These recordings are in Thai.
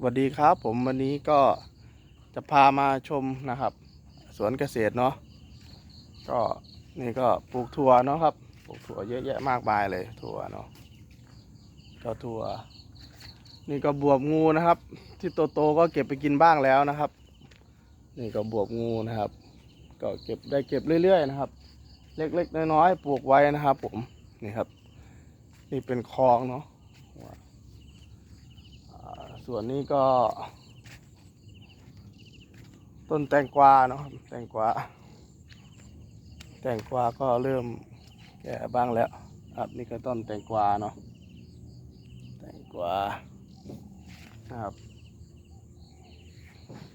สวัสดีครับผมวันนี้ก็จะพามาชมนะครับ สวนเกษตรเนาะก็นี่ก็ปลูกถั่วเนาะครับปลูกถั่วเยอะแยะมากมายเลยถั่วเนาะก็ถั่ว นี่ก็บวบงูนะครับ ที่โตๆก็เก็บไปกินบ้างแล้วนะครับ นี่ก็บวบงูนะครับ ก็เก็บได้เก็บเรื่อยๆนะครับ เล็กๆน้อยๆปลูกไว้นะครับ ผมนี่ครับ นี่เป็นคลองเนาะ ส่วนนี้ก็ ต้นแตงกวาเนาะแตงกวาแตงกวาก็เริ่มแก่บ้างแล้วครับนี่ก็ต้นแตงกวาเนาะแตงกวาครับ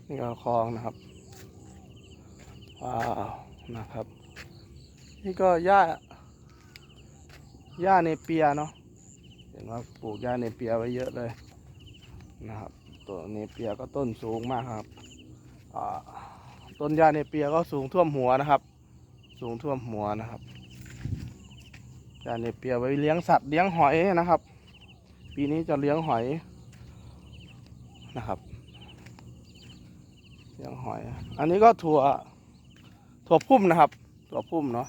นี่ก็คลองนะครับว้าวนะครับ นี่ก็หญ้าหญ้าเนเปียเนาะเห็นว่าปลูกหญ้าเนเปียไว้เยอะเลย นะครับ ตัวเนเปียก็ต้นสูงมากครับต้นยาเนเปียก็สูงท่วมหัวนะครับ สูงท่วมหัวนะครับยาเนเปียไว้เลี้ยงสัตว์เลี้ยงหอยนะครับ ปีนี้จะเลี้ยงหอยนะครับเลี้ยงหอย อันนี้ก็ถั่วถั่วพุ่มนะครับ ถั่วพุ่มเนาะ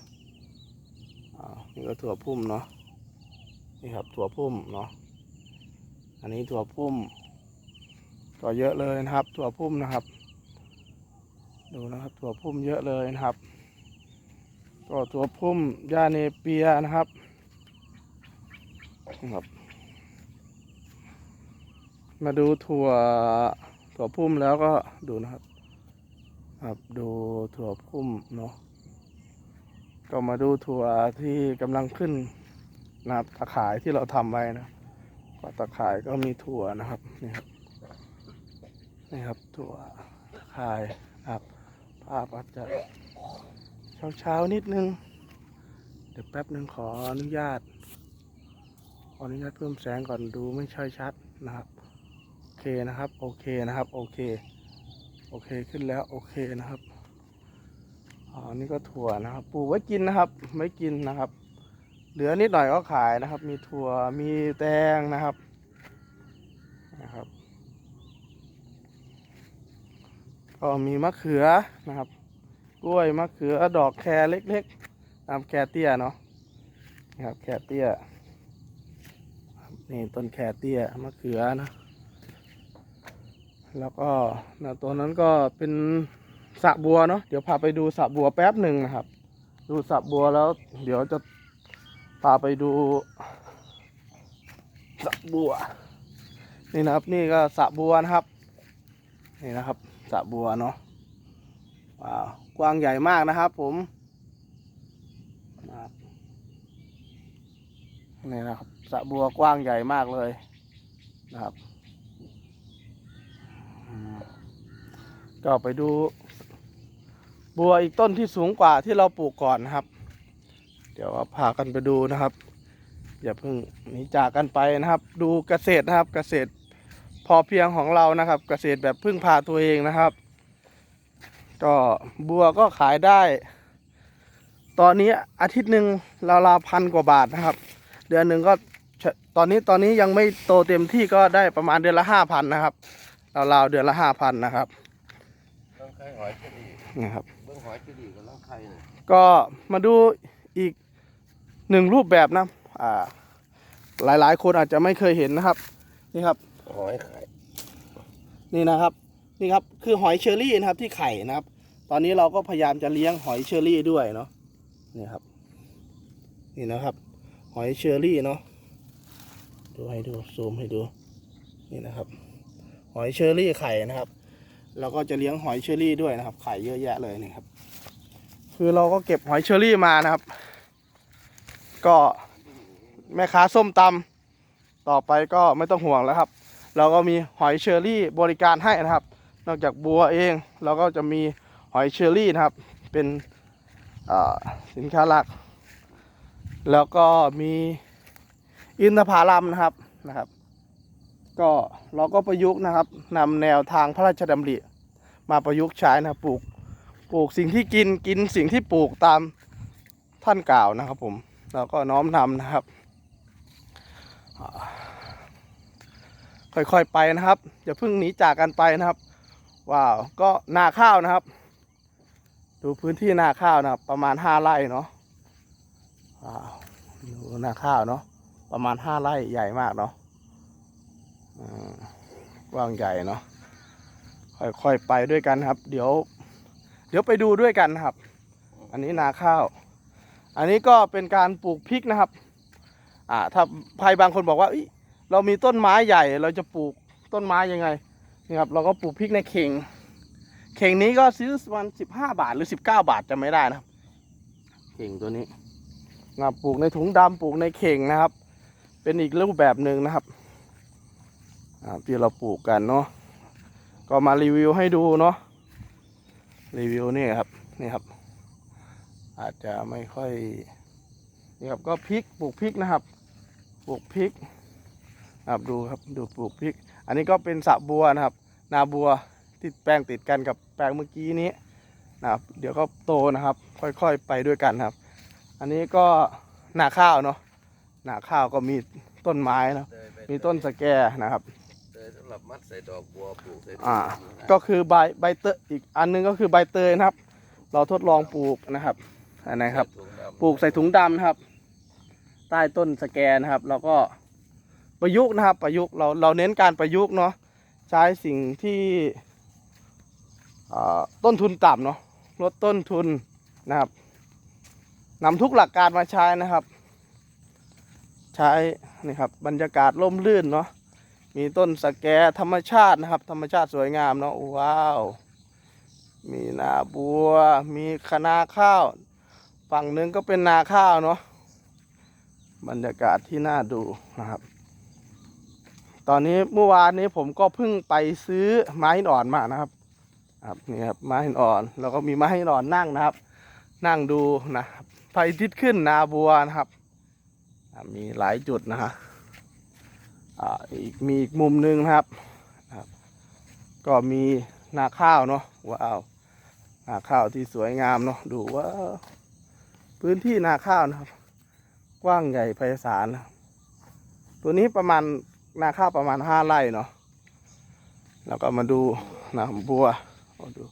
อ่านี่ก็ถั่วพุ่มเนาะนี่ครับถั่วพุ่มเนาะอันนี้ถั่วพุ่ม ก็เยอะเลยนะครับถั่วพุ่มนะครับ ดูนะครับถั่วพุ่มเยอะเลยนะครับก็ถั่วพุ่มยาเนเปียนะครับนะครับมาดูถั่วถั่วพุ่มแล้วก็ดูนะครับ ครับดูถั่วพุ่มเนาะก็มาดูถั่วที่กำลังขึ้นนะครับตะข่ายที่เราทำไว้นะก็ตะข่ายก็มีถั่วนะครับนี่ครับ นี่ครับถั่วตะไคร่ครับภาพอาจจะเช้าเช้าๆนิดนึง เดี๋ยวแป๊บหนึ่งขออนุญาต ขออนุญาตเพิ่มแสงก่อนดูไม่ค่อยชัดนะครับ โอเคนะครับ โอเคนะครับ โอเค โอเคขึ้นแล้วโอเคนะครับอ๋อนี่ก็ถั่วนะครับ ปลูกไว้กินนะครับ ไม่กินนะครับ เหลือนิดหน่อยก็ขายนะครับ มีถั่วมีแตงนะครับ ก็มีมะเขือนะครับ กล้วยมะเขือดอกแครเล็กๆตามแครเตี้ยเนาะนะครับแครเตี้ยนี่ต้นแครเตี้ยมะเขือนะแล้วก็นะตัวนั้นก็เป็นสระบัวเนาะเดี๋ยวพาไปดูสระบัวแป๊บหนึ่งนะครับ ดูสระบัวแล้วเดี๋ยวจะพาไปดูสระบัว นี่นะครับนี่ก็สระบัวนะครับ นี่นะครับ สระบัวเนาะว้าวกว้างใหญ่มากนะครับ ผมนี่นะครับสระบัวกว้างใหญ่มากเลยนะครับ ก็ไปดู บัวอีกต้นที่สูงกว่าที่เราปลูกก่อนนะครับ เดี๋ยวพากันไปดูนะครับ อย่าเพิ่งหนีจากกันไปนะครับ ดูเกษตรนะครับเกษตร พอเพียงของเรานะครับ เกษตรแบบพึ่งพาตัวเองนะครับ ก็บัวก็ขายได้ ตอนนี้อาทิตย์หนึ่งราวๆพันกว่าบาทนะครับ เดือนหนึ่งก็ตอนนี้ตอนนี้ยังไม่โตเต็มที่ก็ได้ประมาณเดือนละห้าพันนะครับราวๆเดือนละห้าพันนะครับต้องไข่หอยเจดีนะครับเบื้องหอยเจดีกับต้องไข่ก็มาดูอีกหนึ่งรูปแบบนะ อ่า หลายๆ คนอาจจะไม่เคยเห็นนะครับ นี่ครับ หอยไข่นี่นะครับ นี่ครับคือหอยเชอรี่นะครับที่ไข่นะครับ ตอนนี้เราก็พยายามจะเลี้ยงหอยเชอรี่ด้วยเนาะนี่ครับ นี่นะครับ หอยเชอรี่เนาะดูให้ดูซูมให้ดูนี่นะครับ หอยเชอรี่ไข่นะครับเราก็จะเลี้ยงหอยเชอรี่ด้วยนะครับไข่เยอะแยะเลยนี่ครับคือเราก็เก็บหอยเชอรี่มานะครับ ก็แม่ค้าส้มตำต่อไปก็ไม่ต้องห่วงแล้วครับ เราก็มีหอยเชอรี่บริการให้นะครับ นอกจากบัวเองเราก็จะมีหอยเชอรี่นะครับ เป็นสินค้าหลัก แล้วก็มีอินทผลัมนะครับนะครับ ก็เราก็ประยุกต์นะครับนำแนวทางพระราชดำริมาประยุกต์ใช้นะครับปลูกปลูกสิ่งที่กินกินสิ่งที่ปลูกตามท่านกล่าวนะครับผมเราก็น้อมนำนะครับ ค่อยๆไปนะครับอย่าเพิ่งหนีจากกันไปนะครับ ว้าวก็นาข้าวนะครับ ดูพื้นที่นาข้าวนะครับ ประมาณห้าไร่เนาะว้าวดูนาข้าวเนาะประมาณห้าไร่ใหญ่มากเนาะอืมกว้างใหญ่เนาะค่อยๆไปด้วยกันครับ เดี๋ยว เดี๋ยวไปดูด้วยกันครับ อันนี้นาข้าว อันนี้ก็เป็นการปลูกพริกนะครับ อ่า ถ้าใครบางคนบอกว่า เอ้ยเรามีต้นไม้ใหญ่ เราจะปลูกต้นไม้ยังไงนี่ครับ เราก็ปลูกพริกในเข่ง เข่งนี้ก็ซื้อประมาณสิบห้าบาทหรือสิบเก้าบาทจะไม่ได้นะครับ เข่งตัวนี้นะปลูกในถุงดำปลูกในเข่งนะครับ เป็นอีกรูปแบบหนึ่งนะครับอ่าที่เราปลูกกันเนาะก็มารีวิวให้ดูเนาะรีวิวนี่ครับนี่ครับ อาจจะไม่ค่อยนี่ครับก็พริกปลูกพริกนะครับปลูกพริก ครับดูครับดูปลูกพริก อันนี้ก็เป็นสระบัวนะครับ นาบัวที่แปลงติดกันกับแปลงเมื่อกี้นี้นะครับ เดี๋ยวก็โตนะครับ ค่อยๆไปด้วยกันครับ อันนี้ก็นาข้าวเนาะนาข้าวก็มีต้นไม้เนาะเตยใบมีต้นสะแกนะครับเตยสำหรับมัดใส่ดอกบัวปลูกใส่อ่าถุงนะก็คือใบใบเตยอีกอันหนึงก็คือใบเตยนะครับ เราทดลองปลูกนะครับอันไหนครับถุงดำปลูกใส่ถุงดำนะครับ ใต้ต้นสแกนนะครับ แล้วก็ ประยุกต์นะครับ ประยุกต์เราเราเน้นการประยุกต์เนาะใช้สิ่งที่ต้นทุนต่ำเนาะลดต้นทุนนะครับนำทุกหลักการมาใช้นะครับ ใช้นี่ครับบรรยากาศร่มรื่นเนาะมีต้นสแกธรรมชาตินะครับ ธรรมชาติสวยงามเนาะว้าว มีนาบัว มีคะนาข้าว ฝั่งหนึ่งก็เป็นนาข้าวเนาะบรรยากาศที่น่าดูนะครับ ตอนนี้เมื่อวานนี้ผมก็เพิ่งไปซื้อไม้หินอ่อนมานะครับ ครับนี่ครับไม้หินอ่อนแล้วก็มีไม้หินอ่อนนั่งนะครับ นั่งดูนะครับพระอาทิตย์ขึ้นนาบัวนะครับ มีหลายจุดนะฮะอ่าอีกมีอีกมุมหนึ่งนะครับครับ ก็มีนาข้าวเนาะว้าวนาข้าวที่สวยงามเนาะดูว่าพื้นที่นาข้าวนะครับ กว้างใหญ่ไพศาลนะตัวนี้ประมาณ นาข้าวประมาณห้าไร่เนาะแล้วก็มาดูนะบัวเอาดู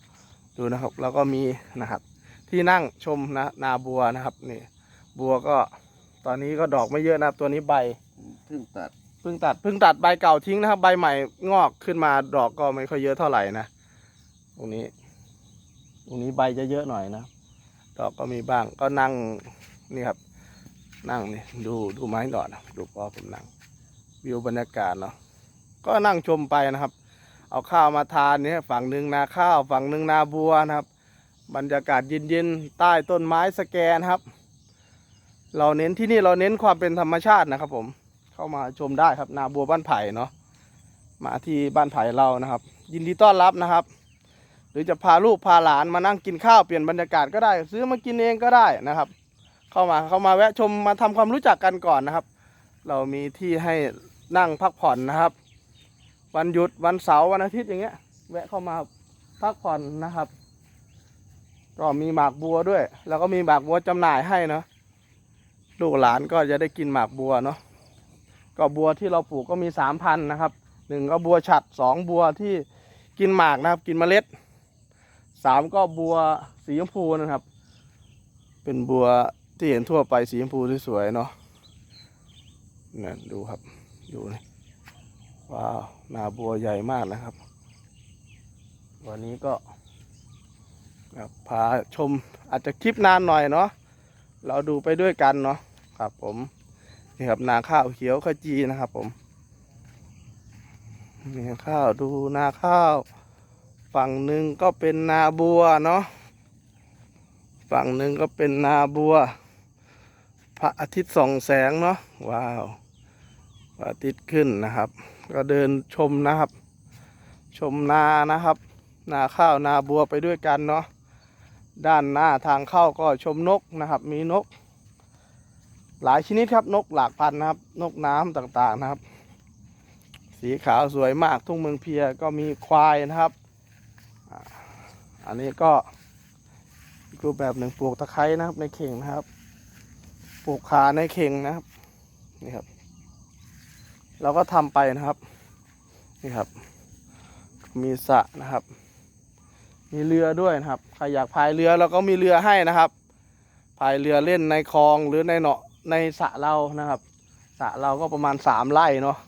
ดูนะครับแล้วก็มีนะครับ ที่นั่งชมนะนาบัวนะครับนี่บัวก็ตอนนี้ก็ดอกไม่เยอะนะครับตัวนี้ใบเพิ่งตัดเพิ่งตัดเพิ่งตัดใบเก่าทิ้งนะครับ ใบใหม่งอกขึ้นมาดอกก็ไม่ค่อยเยอะเท่าไหร่นะตรงนี้ ตรงนี้ใบจะเยอะหน่อยนะ ดอกก็มีบ้างก็นั่งนี่ครับ นั่งนี่ดูดูไม้ดอกนะดูพอผมนั่ง วิวบรรยากาศเนาะก็นั่งชมไปนะครับ เอาข้าวมาทานเนี่ยฝั่งหนึ่งนาข้าวฝั่งหนึ่งนาบัวนะครับ บรรยากาศเย็นๆใต้ต้นไม้สแกนครับ เราเน้นที่นี่เราเน้นความเป็นธรรมชาตินะครับ ผมเข้ามาชมได้ครับ นาบัวบ้านไผ่เนาะมาที่บ้านไผ่เรานะครับ ยินดีต้อนรับนะครับ หรือจะพาลูกพาหลานมานั่งกินข้าวเปลี่ยนบรรยากาศก็ได้ ซื้อมากินเองก็ได้นะครับ เข้ามาเข้ามาแวะชมมาทำความรู้จักกันก่อนนะครับ เรามีที่ให้ นั่งพักผ่อนนะครับ วันหยุดวันเสาร์วันอาทิตย์อย่างเงี้ย แวะเข้ามาพักผ่อนนะครับ ก็มีหมากบัวด้วย แล้วก็มีหมากบัวจำหน่ายให้เนาะลูกหลานก็จะได้กินหมากบัวเนาะก็บัวที่เราปลูกก็มีสามพันนะครับหนึ่งก็บัวฉัดสองบัวที่กินหมากนะครับ กินเมล็ดสามก็บัวสีชมพูนะครับ เป็นบัวที่เห็นทั่วไปสีชมพูสวยๆเนาะนี่ดูครับ ดูนี่ว้าวนาบัวใหญ่มากนะครับ วันนี้ก็พาชมอาจจะคลิปนานหน่อยเนาะเราดูไปด้วยกันเนาะครับผมนี่ครับนาข้าวเขียวขจีนะครับ ผมนี่ข้าวดูนาข้าว ฝั่งหนึ่งก็เป็นนาบัวเนาะฝั่งหนึ่งก็เป็นนาบัว พระอาทิตย์ส่องแสงเนาะว้าว อาทิตย์ขึ้นนะครับ ก็เดินชมนะครับ ชมนานะครับ นาข้าวนาบัวไปด้วยกันเนาะด้านหน้าทางเข้าก็ชมนกนะครับ มีนก หลายชนิดครับนกหลากพันธุ์นะครับ นกน้ำต่างๆนะครับ สีขาวสวยมากทุ่งเมืองเพียก็มีควายนะครับ อันนี้ก็รูปแบบหนึ่งปลูกตะไคร้นะครับในเข่งนะครับ ปลูกขาในเข่งนะครับนี่ครับ เราก็ทำไปนะครับ นี่ครับ มีสระนะครับ มีเรือด้วยนะครับ ใครอยากพายเรือเราก็มีเรือให้นะครับ พายเรือเล่นในคลองหรือในเนาะในสระเรานะครับสระเราก็ประมาณสามไร่เนาะ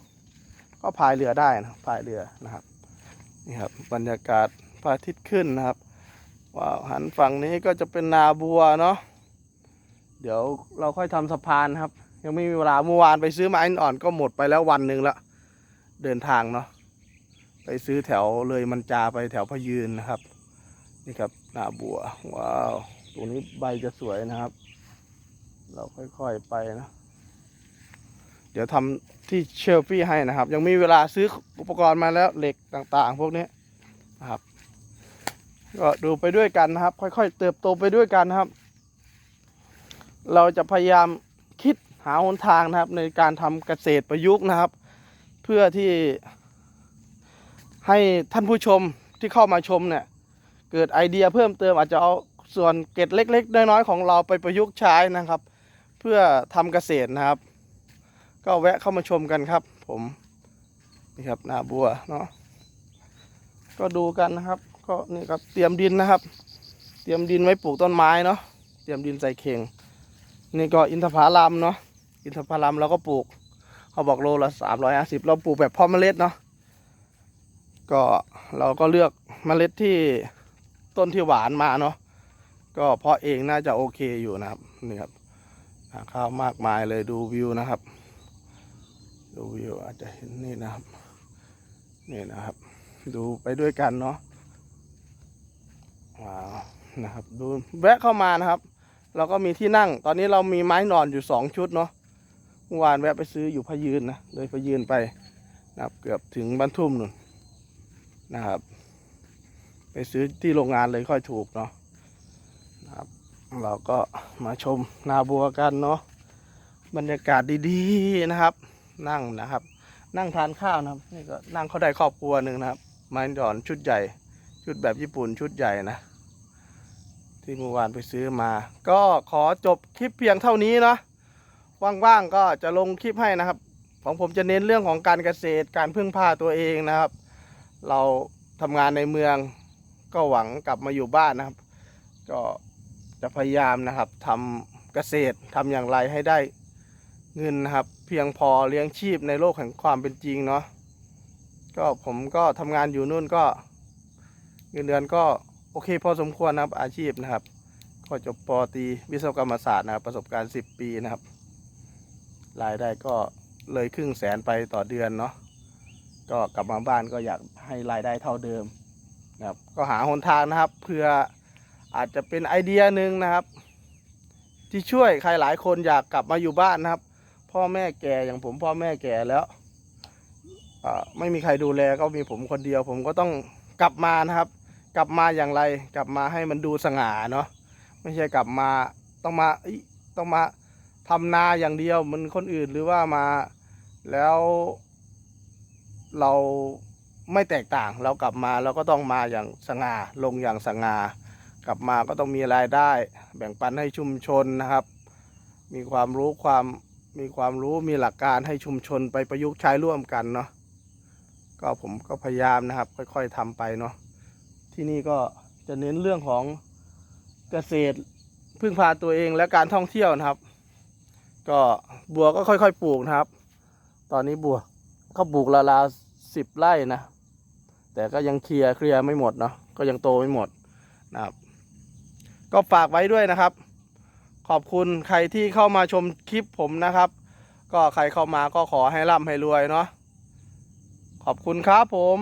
ก็พายเรือได้นะพายเรือนะครับ นี่ครับบรรยากาศพระอาทิตย์ขึ้นนะครับว้าวหันฝั่งนี้ก็จะเป็นนาบัวเนาะ เดี๋ยวเราค่อยทำสะพานครับ ยังไม่มีเวลาเมื่อวานไปซื้อไม้อ่อนก็หมดไปแล้ววันหนึ่งละเดินทางเนาะไปซื้อแถวเลยมันจาไปแถวพยืนนะครับ นี่ครับหน้าบัวว้าวตรงนี้ใบจะสวยนะครับ เราค่อยๆไปนะ เดี๋ยวทำที่เชลฟี่ให้นะครับ ยังมีเวลาซื้ออุปกรณ์มาแล้วเหล็กต่างๆ พวกนี้นะครับ ก็ดูไปด้วยกันนะครับ ค่อยๆเติบโตไปด้วยกันนะครับ เราจะพยายาม หาหนทางนะครับในการทำเกษตรประยุกต์นะครับ เพื่อที่ให้ท่านผู้ชมที่เข้ามาชมเนี่ยเกิดไอเดียเพิ่มเติมอาจจะเอาส่วนเกร็ดเล็ก ๆ น้อยๆของเราไปประยุกต์ใช้นะครับ เพื่อทำเกษตรนะครับ ก็แวะเข้ามาชมกันครับ ผมนี่ครับนาบัวเนาะก็ดูกันนะครับ ก็นี่ครับเตรียมดินนะครับ เตรียมดินไว้ปลูกต้นไม้เนาะเตรียมดินใส่เข่งนี่ก็อินทผลัมเนาะ อินทผลัมเราก็ปลูก เขาบอกโลละสามร้อยห้าสิบเราปลูกแบบเพาะเมล็ดเนาะก็เราก็เลือกเมล็ดที่ต้นที่หวานมาเนาะก็เพาะเองน่าจะโอเคอยู่นะครับนี่ครับหาข้าวมากมายเลยดูวิวนะครับ ดูวิวอาจจะเห็นนี่นะครับนี่นะครับ ดูไปด้วยกันเนาะว้าวนะครับ ดูแวะเข้ามานะครับ เราก็มีที่นั่ง ตอนนี้เรามีไม้นอนอยู่สองชุดเนาะ มื่อวานแวะไปซื้ออยู่พยืนนะเลยพยืนไปนะครับเกือบถึงบ้านทุ่มนุ่นนะครับ ไปซื้อที่โรงงานเลยค่อยถูกเนาะนะครับ เราก็มาชมนาบัวกันเนาะบรรยากาศดีๆนะครับ นั่งนะครับ นั่งทานข้าวนะครับนี่ก็นั่งเขาได้ครอบครัวหนึ่งนะครับไม้ดอนชุดใหญ่ ชุดแบบญี่ปุ่นชุดใหญ่นะที่เมื่อวานไปซื้อมา ก็ขอจบคลิปเพียงเท่านี้เนาะ ว่างๆก็จะลงคลิปให้นะครับ ของผมจะเน้นเรื่องของการเกษตรการพึ่งพาตัวเองนะครับ เราทำงานในเมืองก็หวังกลับมาอยู่บ้านนะครับ ก็จะพยายามนะครับทำเกษตรทำอย่างไรให้ได้เงินนะครับ เพียงพอเลี้ยงชีพในโลกแห่งความเป็นจริงเนาะก็ผมก็ทำงานอยู่นู่นก็เงินเดือนก็โอเคพอสมควรนะครับอาชีพนะครับ ก็จบปอตีวิศวกรรมศาสตร์นะครับประสบการณ์ 10 ปีนะครับ รายได้ก็เลยครึ่งแสนไปต่อเดือนเนาะก็กลับมาบ้านก็อยากให้รายได้เท่าเดิมนะครับก็หาหนทางนะครับเพื่ออาจจะเป็นไอเดียหนึ่งนะครับ ที่ช่วยใครหลายคนอยากกลับมาอยู่บ้านนะครับ พ่อแม่แก่อย่างผมพ่อแม่แก่แล้วไม่มีใครดูแลก็มีผมคนเดียว ผมก็ต้องกลับมานะครับ กลับมาอย่างไร กลับมาให้มันดูสง่าเนาะไม่ใช่กลับมาต้องมาต้องมา ทำนาอย่างเดียวเหมันคนอื่นหรือว่ามาแล้วเราไม่แตกต่างเรากลับมาเราก็ต้องมาอย่างสง่าลงอย่างสง่ากลับมาก็ต้องมีรายได้ แบ่งปันให้ชุมชนนะครับ มีความรู้ความมีความรู้มีหลักการให้ชุมชนไปประยุกต์ใช้ร่วมกันเนาะก็ผมก็พยายามนะครับ ค่อยๆทำไปเนาะที่นี่ก็จะเน้นเรื่องของเกษตรพึ่งพาตัวเองและการท่องเที่ยวนะครับ ก็บัวก็ค่อยๆปลูกนะครับ ตอนนี้บัวเขาปลูกราวๆสิบไร่นะ แต่ก็ยังเคลียร์เคลียร์ไม่หมดเนาะก็ยังโตไม่หมดนะครับ ก็ฝากไว้ด้วยนะครับ ขอบคุณใครที่เข้ามาชมคลิปผมนะครับ ก็ใครเข้ามาก็ขอให้ร่ำให้รวยเนาะขอบคุณครับผม